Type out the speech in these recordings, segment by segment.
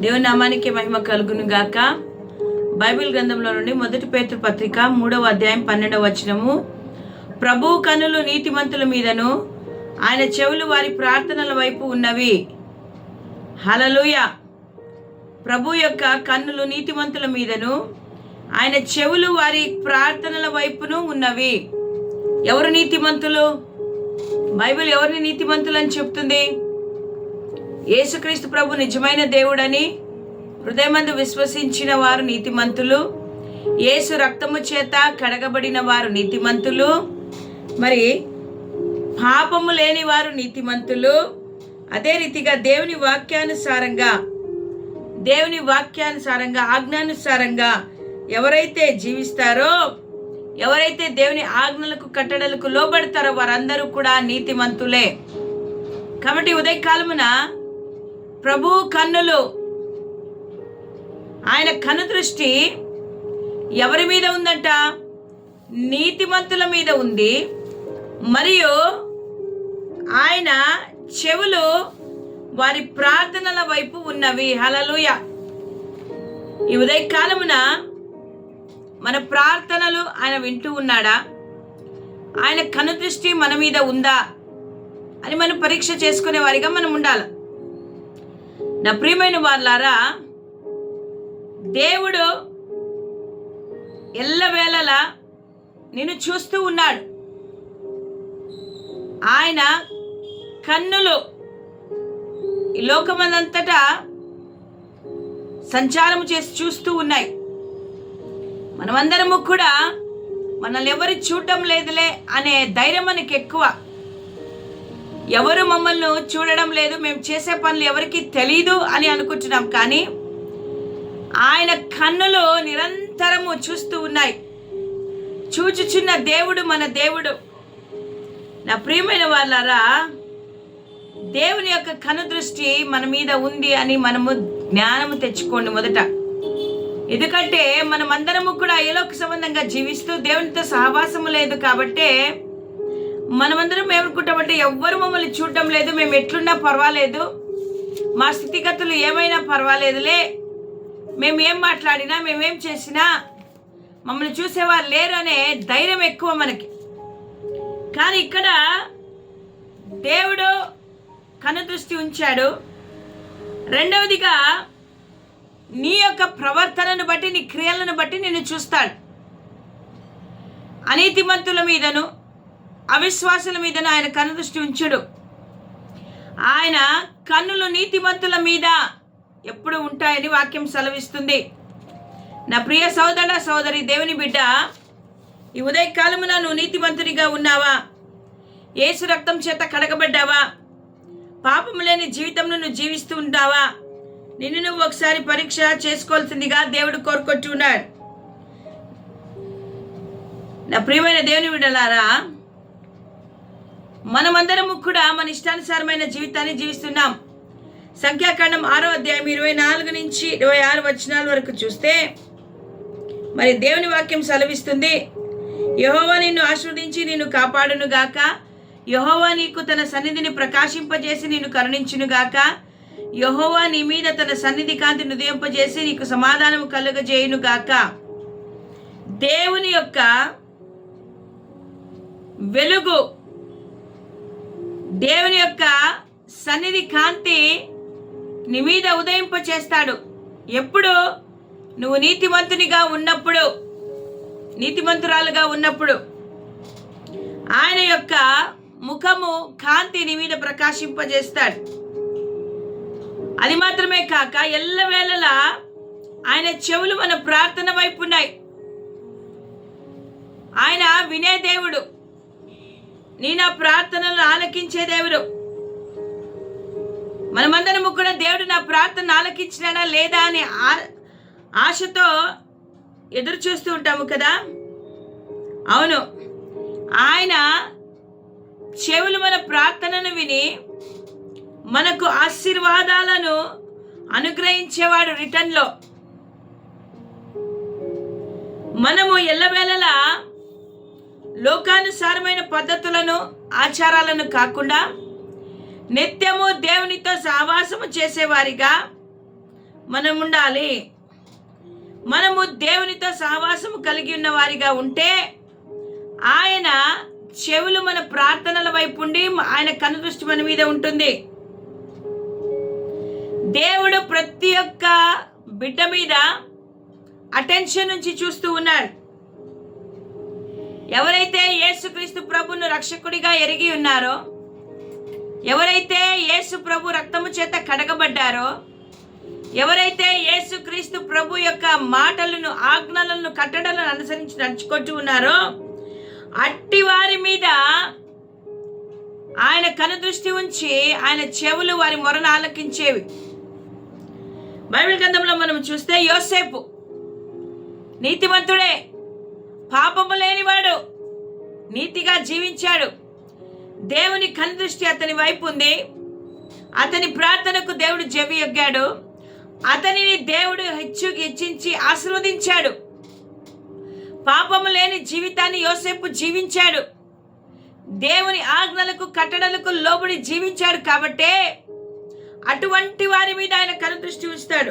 దేవుని నామానికి మహిమ కలుగును గాక బైబిల్ గ్రంథంలో నుండి మొదటి పేతృ పత్రిక మూడవ అధ్యాయం పన్నెండవ వచనము. ప్రభు కనులు నీతిమంతుల మీదను ఆయన చెవులు వారి ప్రార్థనల వైపు ఉన్నవి. హలలుయ ప్రభు యొక్క కన్నులు నీతిమంతుల మీదను ఆయన చెవులు వారి ప్రార్థనల వైపును ఉన్నవి. ఎవరు నీతిమంతులు? బైబిల్ ఎవరిని నీతిమంతులు అని చెప్తుంది? యేసుక్రీస్తు ప్రభు నిజమైన దేవుడని హృదయమందు విశ్వసించిన వారు నీతిమంతులు. యేసు రక్తము చేత కడగబడిన వారు నీతిమంతులు. మరి పాపము లేని వారు నీతిమంతులు. అదే రీతిగా దేవుని వాక్యానుసారంగా దేవుని వాక్యానుసారంగా ఆజ్ఞానుసారంగా ఎవరైతే జీవిస్తారో ఎవరైతే దేవుని ఆజ్ఞలకు కట్టడలకు లోబడతారో వారందరూ కూడా నీతిమంతులే. కాబట్టి ఉదయకాలమున ప్రభు కన్నులు. ఆయన కను దృష్టి ఎవరి మీద ఉందంట? నీతిమంతుల మీద ఉంది. మరియు ఆయన చెవులు వారి ప్రార్థనల వైపు ఉన్నవి. హలలుయ ఈ ఉదయకాలమున మన ప్రార్థనలు ఆయన వింటూ ఉన్నాడా? ఆయన కను దృష్టి మన మీద ఉందా? అని మనం పరీక్ష చేసుకునే వారిగా మనం ఉండాలి. నా ప్రియమైన వాళ్ళారా దేవుడు ఎల్లవేళలా నిన్ను చూస్తూ ఉన్నాడు. ఆయన కన్నులు ఈ లోకమందంతటా సంచారం చేసి చూస్తూ ఉన్నాయి. మనమందరము కూడా మనల్ని ఎవరు చూడటం లేదులే అనే ధైర్యం మనకి ఎక్కువ. ఎవరు మమ్మల్ని చూడడం లేదు మేము చేసే పనులు ఎవరికి తెలీదు అని అనుకుంటున్నాం. కానీ ఆయన కన్నులు నిరంతరము చూస్తూ ఉన్నాయి. చూచుచున్న దేవుడు మన దేవుడు. నా ప్రియమైన వాళ్ళారా దేవుని యొక్క కను దృష్టి మన మీద ఉంది అని మనము జ్ఞానము తెచ్చుకోండి మొదట. ఎందుకంటే మనమందరము కూడా ఏలోక సంబంధంగా జీవిస్తూ దేవునితో సహవాసము లేదు కాబట్టే మనమందరం ఏమనుకుంటామంటే ఎవ్వరు మమ్మల్ని చూడటం లేదు మేము ఎట్లున్నా పర్వాలేదు. మా స్థితిగతులు ఏమైనా పర్వాలేదులే. మేము ఏం మాట్లాడినా మేమేం చేసినా మమ్మల్ని చూసేవారు లేరు అనే ధైర్యం ఎక్కువ మనకి. కానీ ఇక్కడ దేవుడు కనుదృష్టి ఉంచాడు. రెండవదిగా నీ యొక్క ప్రవర్తనను బట్టి నీ క్రియలను బట్టి నిన్ను చూస్తాడు. అనీతిమంతుల మీదను అవిశ్వాసుల మీదను ఆయన కనుదృష్టి ఉంచుడు. ఆయన కన్నులు నీతిమంతుల మీద ఎప్పుడు ఉంటాయని వాక్యం సెలవిస్తుంది. నా ప్రియ సోదర సోదరి దేవుని బిడ్డ ఈ ఉదయకాలమున నువ్వు నీతిమంతునిగా ఉన్నావా? ఏసు రక్తం చేత కడగబడ్డావా? పాపము లేని జీవితంలో నువ్వు జీవిస్తూ ఉంటావా? నిన్ను నువ్వు ఒకసారి పరీక్ష చేసుకోవాల్సిందిగా దేవుడు కోరుకొచ్చున్నాడు నా ప్రియమైన దేవుని బిడ్డలారా మనమందరము కూడా మన ఇష్టానుసారమైన జీవితాన్ని జీవిస్తున్నాం. సంఖ్యాకాండం ఆరో అధ్యాయం ఇరవై నాలుగు నుంచి ఇరవై ఆరు వచనాల వరకు చూస్తే మరి దేవుని వాక్యం సెలవిస్తుంది యహోవా నిన్ను ఆస్వాదించి నిన్ను కాపాడును గాక. యహోవా నీకు తన సన్నిధిని ప్రకాశింపజేసి నిన్ను కరుణించును గాక. యహోవా నీ మీద తన సన్నిధి కాంతిని ఉదయింపజేసి నీకు సమాధానం కలుగజేయును గాక. దేవుని యొక్క వెలుగు దేవుని యొక్క సన్నిధి కాంతి నీ మీద ఉదయింప చేస్తాడు ఎప్పుడు? నువ్వు నీతిమంతునిగా ఉన్నప్పుడు నీతిమంతురాలుగా ఉన్నప్పుడు. ఆయన యొక్క ముఖము కాంతి నీ మీద ప్రకాశింపజేస్తాడు. అది మాత్రమే కాక ఎల్లవేళలా ఆయన చెవులు మన ప్రార్థన వైపు ఉన్నాయి. ఆయన వినే దేవుడు. నీ నా ప్రార్థనలు ఆలకించే దేవుడు. మనమందరము కూడా దేవుడు నా ప్రార్థన ఆలకించినాడా లేదా అనే ఆ- ఆశతో ఎదురు చూస్తూ ఉంటాము కదా? అవును. ఆయన చెవులు మన ప్రార్థనను విని మనకు ఆశీర్వాదాలను అనుగ్రహించేవాడు రిటర్న్లో. మనము ఎల్లవేళలా లోకానుసారమైన పద్ధతులను ఆచారాలను కాకుండా నిత్యము దేవునితో సహవాసము చేసేవారిగా మనం ఉండాలి మనము దేవునితో సహవాసము కలిగి ఉన్న వారిగా ఉంటే ఆయన చెవులు మన ప్రార్థనల వైపు ఉండి ఆయన కనుదృష్టి మన మీద ఉంటుంది. దేవుడు ప్రతి ఒక్క బిడ్డ మీద అటెన్షన్ నుంచి చూస్తూ ఉన్నాడు. ఎవరైతే యేసుక్రీస్తు ప్రభును రక్షకుడిగా ఎరిగి ఉన్నారో ఎవరైతే యేసు ప్రభు రక్తము చేత కడగబడ్డారో ఎవరైతే యేసుక్రీస్తు ప్రభు యొక్క మాటలను ఆజ్ఞలను కట్టడలను అనుసరించి నడుచుకుంటూ ఉన్నారో అట్టి వారి మీద ఆయన కనుదృష్టి ఉంచి ఆయన చెవులు వారి మొరను ఆలకించేవి. బైబిల్ గ్రంథంలో మనం చూస్తే యోసేపు నీతిమంతుడే. పాపము లేనివాడు నీతిగా జీవించాడు. దేవుని కనుదృష్టి అతని వైపు ఉంది. అతని ప్రార్థనకు దేవుడు జవి ఎగ్గాడు. అతనిని దేవుడు హెచ్చు హెచ్చించి ఆశీర్వదించాడు. పాపము లేని జీవితాన్ని యోసేపు జీవించాడు. దేవుని ఆజ్ఞలకు కట్టడలకు లోబడి జీవించాడు కాబట్టే అటువంటి వారి మీద ఆయన కనుదృష్టి ఉంచుతాడు.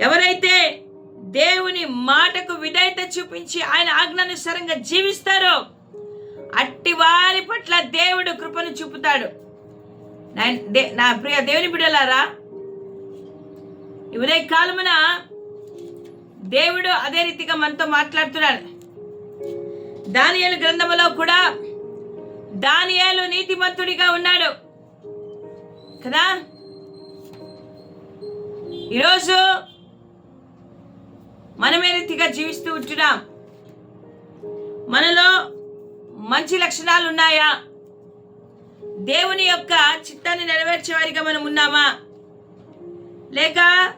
ఎవరైతే దేవుని మాటకు విధేయత చూపించి ఆయన ఆజ్ఞానుసారంగా జీవిస్తారు. అట్టి వారి పట్ల దేవుడు కృపను చూపుతాడు. నా- దే- నా ప్రియ దేవుని బిడలారా ఉదయ కాలమున దేవుడు అదే రీతిగా మనతో మాట్లాడుతున్నాడు. దానియాలు గ్రంథములో కూడా దానియాలు నీతిమంతుడిగా ఉన్నాడు. కదా? ఈరోజు మనమే రీతిగా జీవిస్తూ ఉంటున్నాం. మనలో మంచి లక్షణాలు ఉన్నాయా? దేవుని యొక్క చిత్తాన్ని నెరవేర్చే వారిగా మనం ఉన్నామా? లేక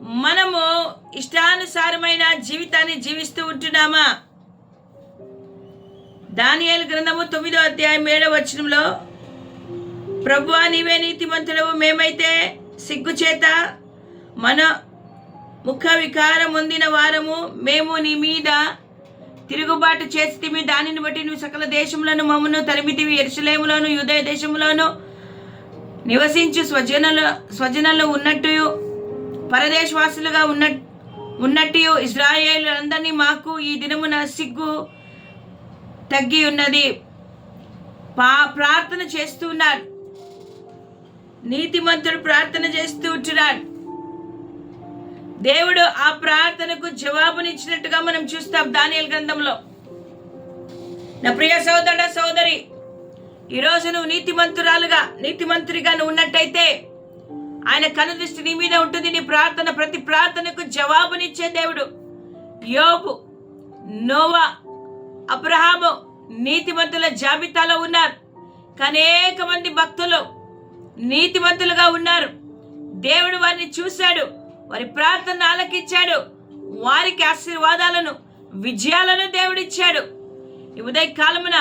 మనము ఇష్టానుసారమైన జీవితాన్ని జీవిస్తూ ఉంటున్నామా? దానియాల గ్రంథము తొమ్మిదో అధ్యాయం ఏడవ వచనంలో ప్రభు నీవే నీతిమంతుడవు. మేమైతే సిగ్గుచేత మన ముఖ వికారం పొందిన వారము మేము నీ మీద తిరుగుబాటు చేస్తే దానిని బట్టి నువ్వు సకల దేశములను మమ్మను తరిమితివి. ఎరుసలేములోను యుదయ దేశములోను నివసించు స్వజనుల స్వజనులు ఉన్నట్టు పరదేశవాసులుగా ఉన్న ఉన్నట్టు ఇజ్రాయేల్ అందరినీ మాకు ఈ దినమున సిగ్గు తగ్గి ఉన్నది పా ప్రార్థన చేస్తున్నారు నీతిమంతుడు ప్రార్థన చేస్తూ ఉంటున్నాడు. దేవుడు ఆ ప్రార్థనకు జవాబునిచ్చినట్టుగా మనం చూస్తాం దానియల్ గ్రంథంలో. నా ప్రియ సోదర సోదరి ఈరోజు నువ్వు నీతిమంతురాలుగా నీతిమంతుడిగా నువ్వు ఉన్నట్టయితే ఆయన కనుదృష్టి నీ మీద ఉంటుంది నీ ప్రార్థన ప్రతి ప్రార్థనకు జవాబునిచ్చే దేవుడు యోబు నోవా అబ్రహాము నీతిమంతుల జాబితాలో ఉన్నారు. అనేక మంది భక్తులు నీతిమంతులుగా ఉన్నారు. దేవుడు వారిని చూశాడు. వారి ప్రార్థన ఆలకించాడు. వారికి ఆశీర్వాదాలను విజయాలను దేవుడిచ్చాడు. ఈ ఉదయ కాలమున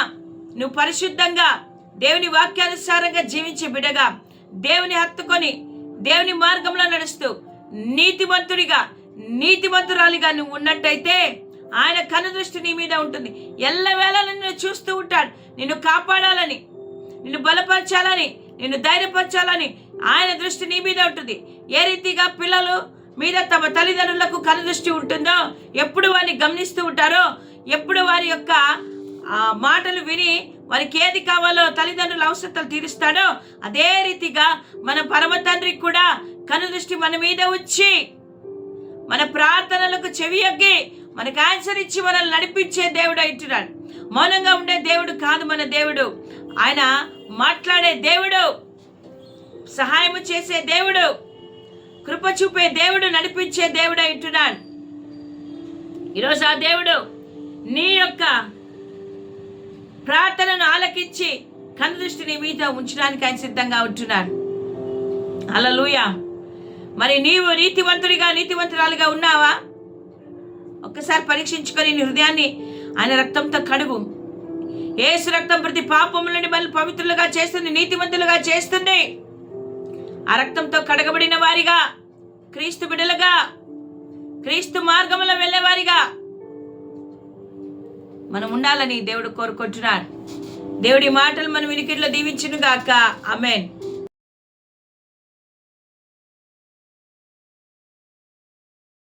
నువ్వు పరిశుద్ధంగా దేవుని వాక్యానుసారంగా జీవించే బిడగా దేవుని హత్తుకొని దేవుని మార్గంలో నడుస్తూ నీతిమంతుడిగా నీతిమంతురాలిగా నువ్వు ఉన్నట్టయితే ఆయన కనుదృష్టి నీ మీద ఉంటుంది. ఎల్లవేళ నిన్ను చూస్తూ ఉంటాడు. నిన్ను కాపాడాలని నిన్ను బలపరచాలని నిన్ను ధైర్యపరచాలని ఆయన దృష్టి నీ మీద ఉంటుంది. ఏ రీతిగా పిల్లలు మీద తమ తల్లిదండ్రులకు కనుదృష్టి ఉంటుందో ఎప్పుడు వారిని గమనిస్తూ ఉంటారో ఎప్పుడు వారి యొక్క మాటలు విని వారికి ఏది కావాలో తల్లిదండ్రుల అవసరతలు తీరుస్తాడో అదే రీతిగా మన పరమ తండ్రికి కూడా కనుదృష్టి మన మీద వచ్చి మన ప్రార్థనలకు చెవియగ్గి మనకు ఆన్సర్ ఇచ్చి మనల్ని నడిపించే దేవుడు అంటున్నాడు మౌనంగా ఉండే దేవుడు కాదు మన దేవుడు. ఆయన మాట్లాడే దేవుడు సహాయము చేసే దేవుడు. కృప చూపే దేవుడు నడిపించే దేవుడు అంటున్నాడు ఈరోజు ఆ దేవుడు నీ యొక్క ప్రార్థనను ఆలకించి కనుదృష్టి దృష్టిని మీద ఉంచడానికి ఆయన సిద్ధంగా ఉంటున్నాడు. అలలుయా మరి నీవు నీతివంతుడిగా నీతివంతురాలుగా ఉన్నావా? ఒక్కసారి పరీక్షించుకొని నీ హృదయాన్ని ఆయన రక్తంతో కడుగు. ఏసు రక్తం ప్రతి పాపములని మళ్ళీ పవిత్రులుగా చేస్తుంది నీతివంతులుగా చేస్తుంది. ఆ రక్తంతో కడగబడిన వారిగా క్రీస్తు బిడలుగా క్రీస్తు మార్గంలో వెళ్ళేవారిగా మనం ఉండాలని దేవుడు కోరుకుంటున్నాడు. దేవుడి మాటలు మనం వినికిట్లో దీవించును గాక అమెన్